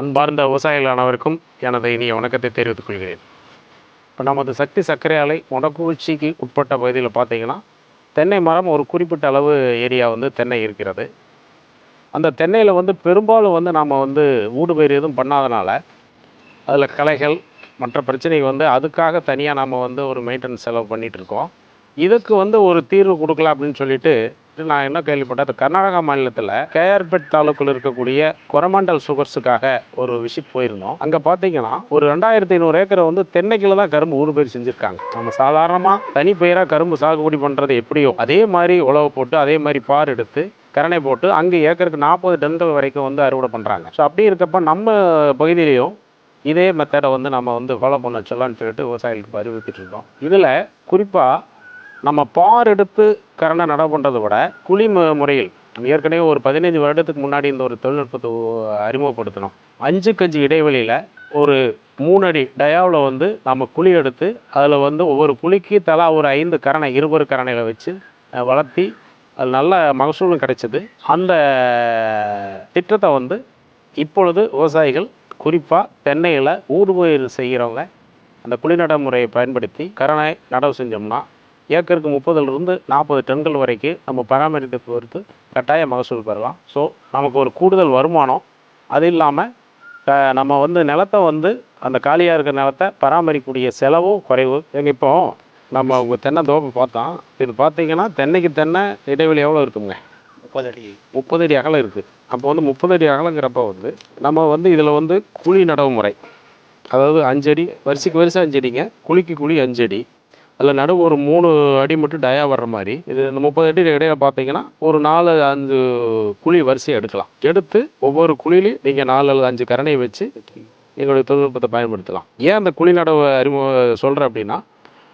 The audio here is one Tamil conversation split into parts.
அன்பார்ந்த விவசாயிகளானவருக்கும் எனது இனிய வணக்கத்தை தெரிவித்துக் கொள்கிறேன். இப்போ நமது சக்தி சர்க்கரை ஆலை முடக்குறிச்சிக்கு உட்பட்ட பகுதியில் பார்த்தீங்கன்னா தென்னை மரம் ஒரு குறிப்பிட்ட அளவு ஏரியா வந்து தென்னை இருக்கிறது. அந்த தென்னையில் வந்து பெரும்பாலும் வந்து நாம் வந்து ஊடுபயிர் எதுவும் பண்ணாதனால அதில் களைகள் மற்ற பிரச்சனைகள் வந்து அதுக்காக தனியாக நாம் வந்து ஒரு மெயின்டெனன்ஸ் செலவு பண்ணிகிட்டு இருக்கோம். இதுக்கு வந்து ஒரு தீர்வு கொடுக்கலாம் அப்படின்னு சொல்லிட்டு நான் என்ன கேள்விப்பட்டேன்? அது கர்நாடகா மாநிலத்தில் கேஆர்பேட் தாலுக்கில் இருக்கக்கூடிய கொரமாண்டல் சுகர்ஸுக்காக ஒரு விசிட் போயிருந்தோம். அங்கே பார்த்தீங்கன்னா ஒரு ரெண்டாயிரத்தி ஐநூறு ஏக்கரை வந்து தென்னைக்கில் தான் கரும்பு ஊடுபயிர் செஞ்சுருக்காங்க. நம்ம சாதாரணமாக தனிப்பயிராக கரும்பு சாகுபடி பண்ணுறது எப்படியோ அதே மாதிரி உழவு போட்டு அதே மாதிரி பார் எடுத்து கரணை போட்டு அங்கே ஏக்கருக்கு நாற்பது டன்கள் வரைக்கும் வந்து அறுவடை பண்ணுறாங்க ஸோ அப்படி இருக்கப்ப நம்ம பகுதியிலையும் இதே மெத்தடை வந்து நம்ம வந்து ஃபாலோ பண்ண சொல்லலாம்னு சொல்லிட்டு விவசாயிகளுக்கு அறிவுறுத்திட்டு இருக்கோம். இதில் குறிப்பாக நம்ம பார் எடுத்து கரணை நட பண்ணுறதை விட குழி முறையில் நம்ம ஏற்கனவே ஒரு பதினைஞ்சு வருடத்துக்கு முன்னாடி இந்த ஒரு தொழில்நுட்பத்தை அறிமுகப்படுத்தணும் அறிமுகப்படுத்தினோம். அஞ்சு கஞ்சி இடைவெளியில் ஒரு மூணு அடி டயாவில் வந்து நம்ம குழி எடுத்து அதில் வந்து ஒவ்வொரு குழிக்கு தலா ஒரு ஐந்து கரணை இருபது கரணைகளை வச்சு வளர்த்தி அது நல்ல மகசூலும் கிடைச்சது. அந்த திட்டத்தை வந்து இப்பொழுது விவசாயிகள் குறிப்பாக தென்னையில் ஊடுபயிர் செய்கிறவங்க அந்த குழி முறையை பயன்படுத்தி கரணை நடவு செஞ்சோம்னா ஏக்கருக்கு முப்பதுலேருந்து நாற்பது டன்கள் வரைக்கும் நம்ம பராமரிக்க பொறுத்து கட்டாய மகசூல் பெறலாம். ஸோ நமக்கு ஒரு கூடுதல் வருமானம். அது இல்லாமல் நம்ம வந்து நிலத்தை வந்து அந்த காலியாக இருக்கிற நிலத்தை பராமரிக்கக்கூடிய செலவும் குறைவு. எங்க இப்போ நம்ம உங்கள் தென்னை தோப்பு பார்த்தோம். இது பார்த்தீங்கன்னா தென்னைக்கு தென்னை இடைவெளி எவ்வளோ இருக்குங்க? முப்பது அடி. முப்பது அடி அகலம் இருக்குது அப்போ வந்து முப்பது அடி அகலங்கிறப்ப வந்து நம்ம வந்து இதில் வந்து குழி நடவு முறை. அதாவது அஞ்சடி வரிசைக்கு வரிசை அஞ்சடிங்க. குழிக்கு குழி அஞ்சடி. அதில் நடுவு ஒரு மூணு அடி மட்டும் டயா வர்ற மாதிரி. இது இந்த முப்பது அடி இடையில பார்த்தீங்கன்னா ஒரு நாலு அஞ்சு குழி வரிசை எடுக்கலாம். எடுத்து ஒவ்வொரு குழியிலையும் நீங்கள் நாலு அல்லது அஞ்சு கரணையை வச்சு எங்களுடைய தொழில்நுட்பத்தை பயன்படுத்தலாம். ஏன் அந்த குழி நடவு அறிமுக சொல்கிறேன் அப்படின்னா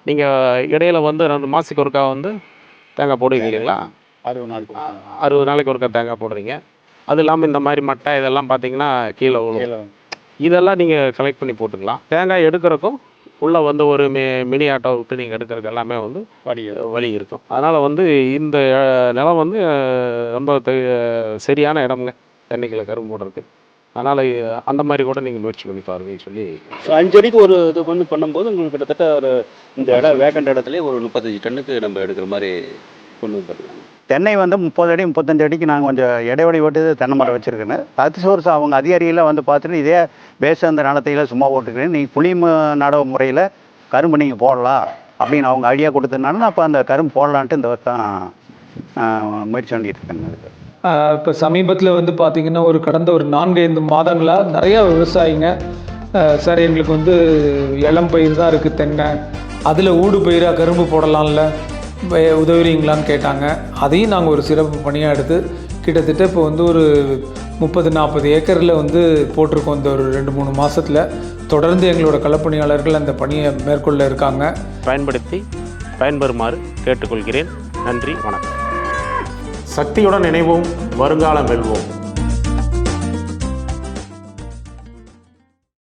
நீங்கள் இடையில வந்து ரெண்டு மாதத்துக்கு ஒருக்கா வந்து தேங்காய் போடுவீங்க இல்லைங்களா? அறுபது நாள் அறுபது நாளைக்கு ஒருக்கா தேங்காய் போடுறீங்க. அது இல்லாமல் இந்த மாதிரி மட்டை இதெல்லாம் பார்த்தீங்கன்னா கீழே விழும். கீழே இதெல்லாம் நீங்கள் கலெக்ட் பண்ணி போட்டுக்கலாம். தேங்காய் எடுக்கிறக்கும் உள்ளே வந்து ஒரு மி மினி ஆட்டோ விட்டு நீங்கள் எடுக்கிறதுக்கு எல்லாமே வந்து படி வழி இருக்கும். அதனால் வந்து இந்த நிலம் வந்து ரொம்ப சரியான இடம்ங்க. தென்னைக்கில் கரும்பு போடுறதுக்கு. அதனால் அந்த மாதிரி கூட நீங்கள் முயற்சி பண்ணி பாருங்கன்னு சொல்லி அஞ்சு அடிக்கு ஒரு இது வந்து பண்ணும்போது உங்களுக்கு கிட்டத்தட்ட ஒரு இந்த இடம் வேக்கண்ட் இடத்துல ஒரு முப்பத்தஞ்சு டன்னுக்கு நம்ம எடுக்கிற மாதிரி கொண்டு வந்துடலாம் தென்னை வந்து முப்பது அடி முப்பத்தஞ்சு அடிக்கு நாங்கள் கொஞ்சம் இடைவெளி விட்டு தென்னை மரம் வச்சுருக்கேன்னு அது சோர்ஸ் அவங்க அதிகாரியில் வந்து பார்த்துட்டு இதே பேச அந்த நிலத்தையில சும்மா போட்டுக்கிறேன். நீங்கள் புளிம ம- நடவு முறையில் கரும்பு நீங்கள் போடலாம் அப்படின்னு அவங்க ஐடியா கொடுத்ததுனால நான் அப்போ அந்த கரும்பு போடலான்ட்டு இந்த வருஷம் முயற்சி பண்ணிட்டு இருக்கேங்க. இப்போ சமீபத்தில் வந்து பார்த்திங்கன்னா ஒரு கடந்த ஒரு நான்கு ஐந்து மாதங்களாக நிறையா விவசாயிங்க சார் எங்களுக்கு வந்து இளம் பயிர் தான் இருக்குது தென்னை. அதில் ஊடு பயிராக கரும்பு போடலாம்ல. உதவுறீங்களான்னு கேட்டாங்க. அதையும் நாங்கள் ஒரு சிறப்பு பணியாக எடுத்து கிட்டத்தட்ட இப்போ வந்து ஒரு முப்பது நாற்பது ஏக்கரில் வந்து போட்டிருக்கோம். இந்த ஒரு ரெண்டு மூணு மாதத்தில் தொடர்ந்து எங்களோட களப்பணியாளர்கள் அந்த பணியை மேற்கொள்ள இருக்காங்க. பயன்படுத்தி பயன்பெறுமாறு கேட்டுக்கொள்கிறேன். நன்றி வணக்கம். சக்தியுடன் இணைவோம் வருங்காலம் வெல்வோம்.